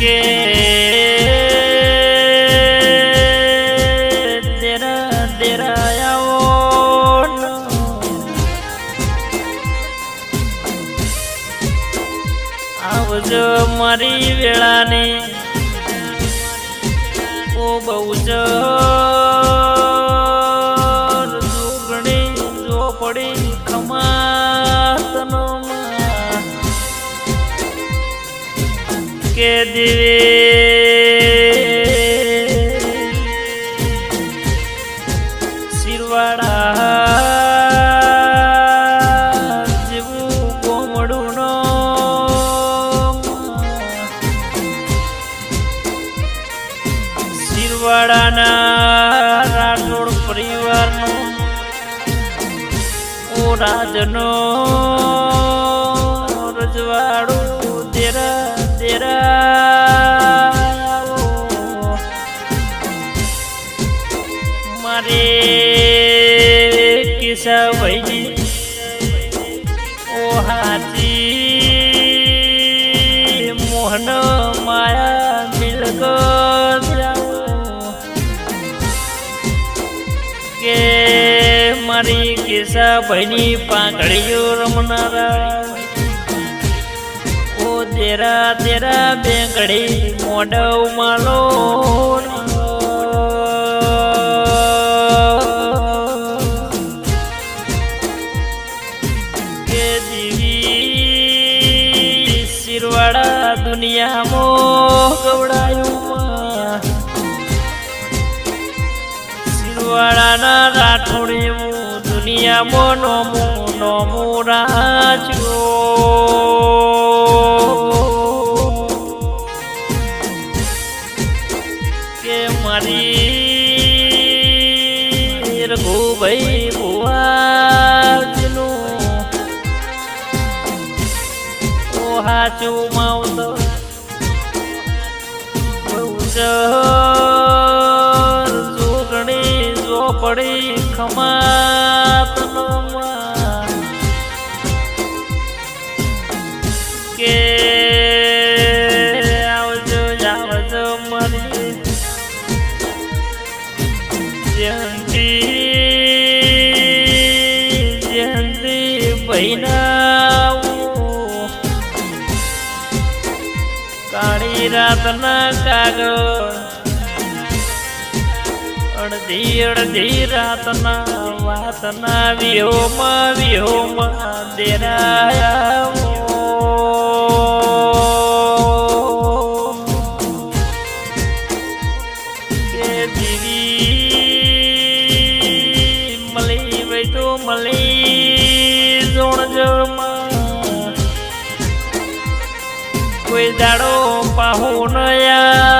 કે દેરા દેરા આવો. આવજો મારી વેળાની ઓ બહુ જ દિવે શિરવાડા મારે કિસ્સા ઓ હાજી મોહન માયા મિલક કે મારી કિસ્સા ભાઈની પાંખડીઓ રમનારા ઓ તેરા તેરા બેંગડી મોઢવ માલો દુનિયામાં નોમું નોમું રાજો કે મારી રઘુભાઈ ભુવાજનું હાચું માવતો બહુ જોગણી ઝોપડી ખમાતનો કાળી રાતના કાગળો. અડધી અડધી રાતના વાતના વિહોમાં વિહોમાં દેરાયા કોઈ દાડો પાહો નયા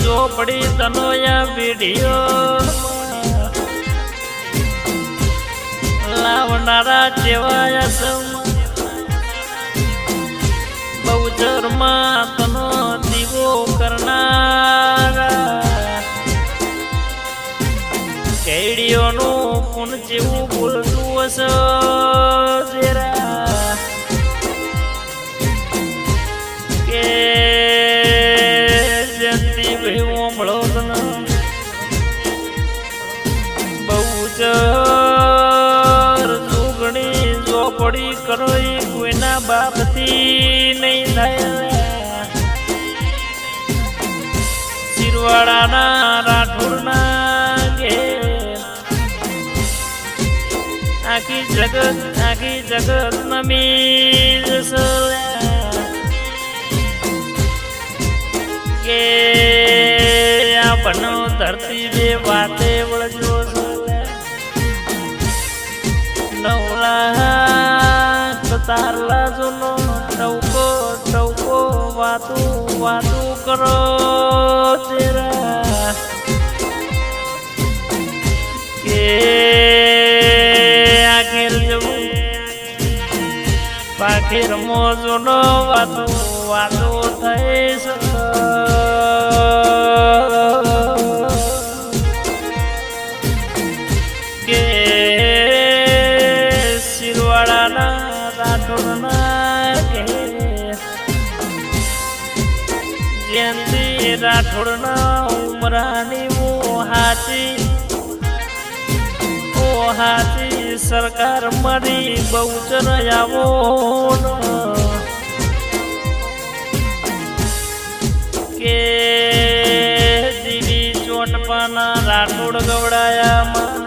ઝોપડી તનોયા વીડિયો લાવનારા જેવાયા સમ બહુ તનો દીવો કરનારા. કેડીઓનું પૂન જેવું બોલતું હશે જરા કે જયંતી ભાઈ ઓમળો બહુ સુગણી ઝોપડી કરો ઈ કોઈના બાપથી નહીં થાય. શિરવાડાના રાઠોડના ઘેર. આખી જગત આખી જગત નમી જશે કે આ ધરતી બે વાતે વળજો નવલા તારલા જૂનો ટવકો ટવકો, વાતું વાતું કરો તેરા કે આખેર જવું. પાખેર મોજનો વાતું વાતું થઈ કહીશ હાચી. ઓ હાચી સરકાર મારી બહુચર આવો કે દીદી ચોટપાના રાઠોડ ગવડાયામાં.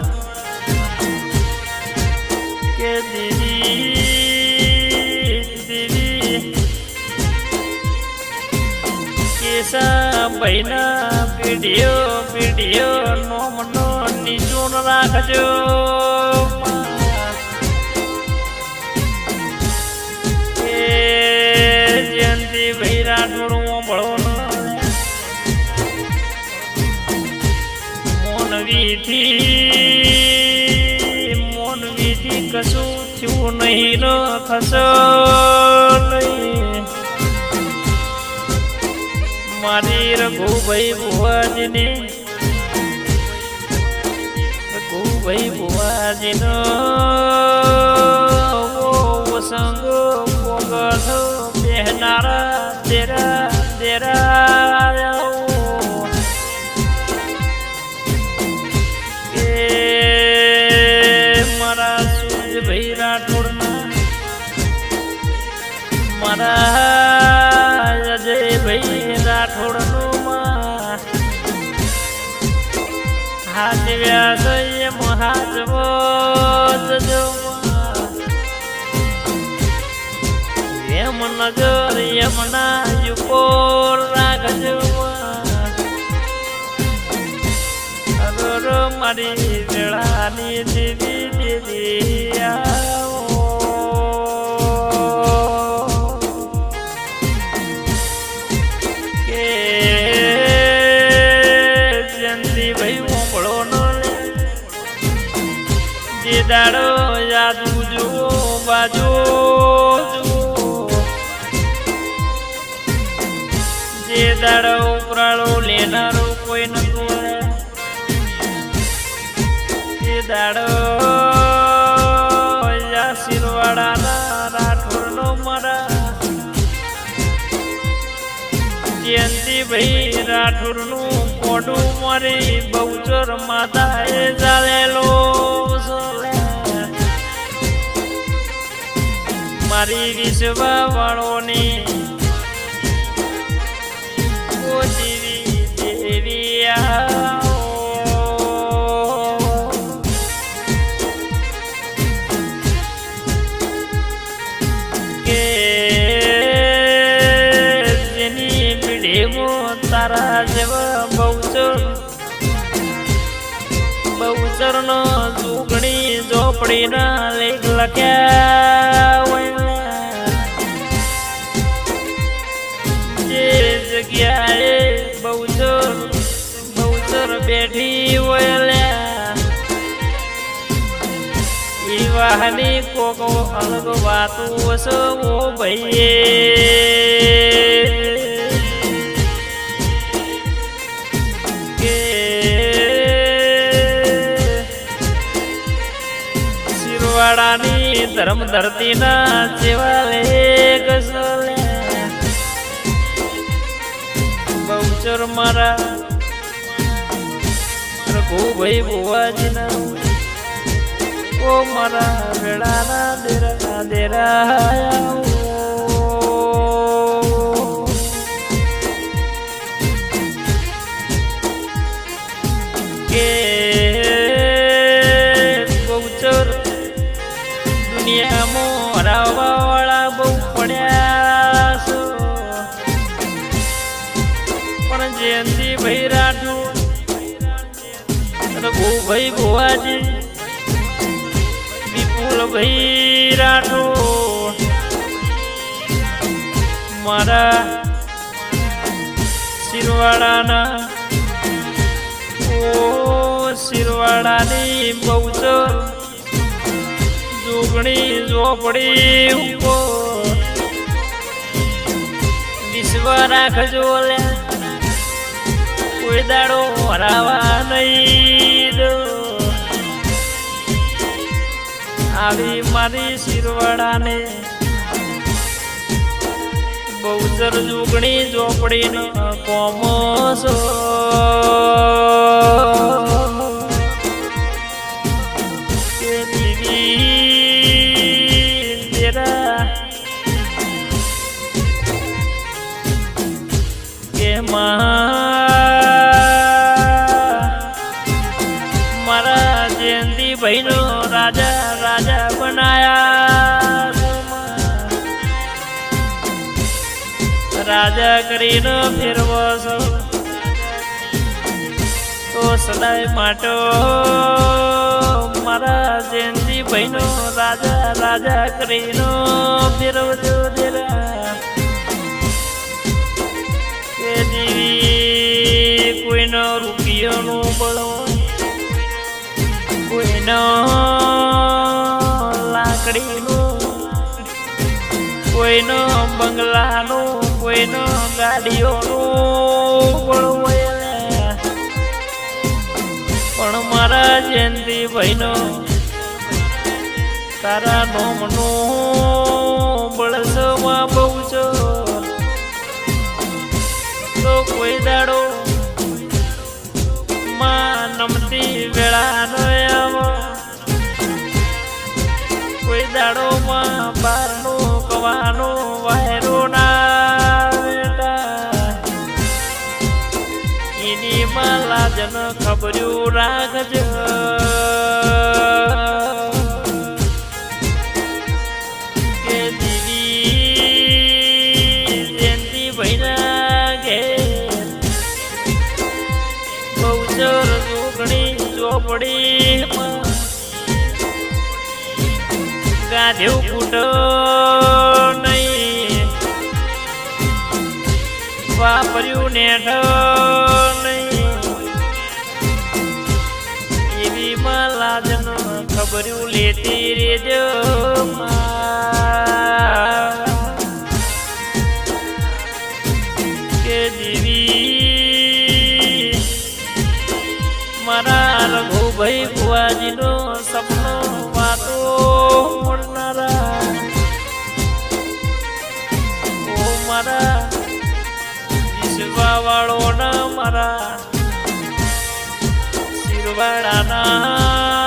કે દીદી કેસા ભાઈના પીઢીઓ પીઢીઓ નોમનો નીચું રાખજો. જયંતિ ભાઈ રાઠોડ ઓંભળો મોનવીથી મોનવીથી કશું થયું નહીં ન થશો મારી રઘુભાઈ ભુવાજીની. રઘુભાઈ ભુવાજીનો સંગ પોગઠ પહેનારા તેરા તેરા નજર એમના યુપોર રાખજો મારી વેળાની દીદી દેવી દાડો ઉપરાળો લેનારો કોઈ નતું એ દાડો આશીર્વાડાના રાઠોડનો મારા. જયંતિભાઈ રાઠોડનું કોડું મારી બહુચર માતાએ જાળેલો મારી વિશ્વા વાળોની પીઢીમાં તારા જેવા બહુચર બહુચરનો ઝોપડી ઝોપડીના લેખ લખ્યા વિવાહની કોકો અલગ વાતું ઓ ભાઈએ. શિરવાડાની ધર્મ ધરતીના જેવા લેખ સલે બહુચર મારા રઘુભાઈ ભુવાજીના ઓ મારા વેળાના દેરા દેરા વિપુલભાઈ રાઠોડ મારા શિરવાડાના, ઓ શિરવાડાની બહુચર જોગણી ઝોપડી ઉપર. વિશ્વ રાખજો કોઈ દાડો હરાવા નહીં. આવી મારી શિરવાડાને. બહુચર જુગણી ઝોપડીનો કોમોસો કે દીદી તેરા. કે મા- રાજા કરીને ફેરવો છો. તો સદાય માટો મારા જયંતિ ભાઈનો રાજા રાજા કરીને ફેરવજો દેરા. કે જીવી કોઈનો રૂપિયોનું બળો કોઈનો લાકડીનું, કોઈનો બંગલાનું કોઈનો ગાડીઓનું લે. પણ મારા જયંતિ ભાઈનો તારા નોમનું બળસમાં બહુ છો તો કોઈ દાડો માં નમતી વેળા નો આવો કોઈ દાડો માં બારનું કવાનું વાયરું ના એની માલા જન ખબર્યું રાખજ. કે દીવી જયંતિ ઘેર બહુચર જોગણી ચોપડીમાં. ગાધ્યું ફૂટો નહીં. વાપર્યું નહીં ખબર્યું લેતી રેજો. કે દેવી, મારા રઘુભાઈ ભુવાજીનો સપનો વાતો મળનારા ઓ મારા વિશ્વાવાળોના મારા શિરવાડાના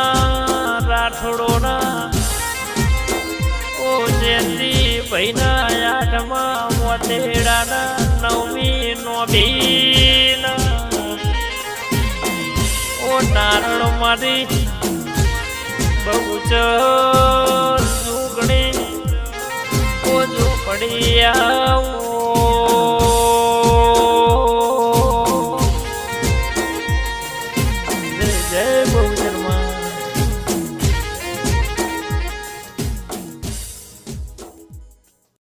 ઓ ભૈના આઠમા મોતેડાના નવમી નોભીના ઓ તારણ મારી બહુ જુગણી ઓ જો આવું.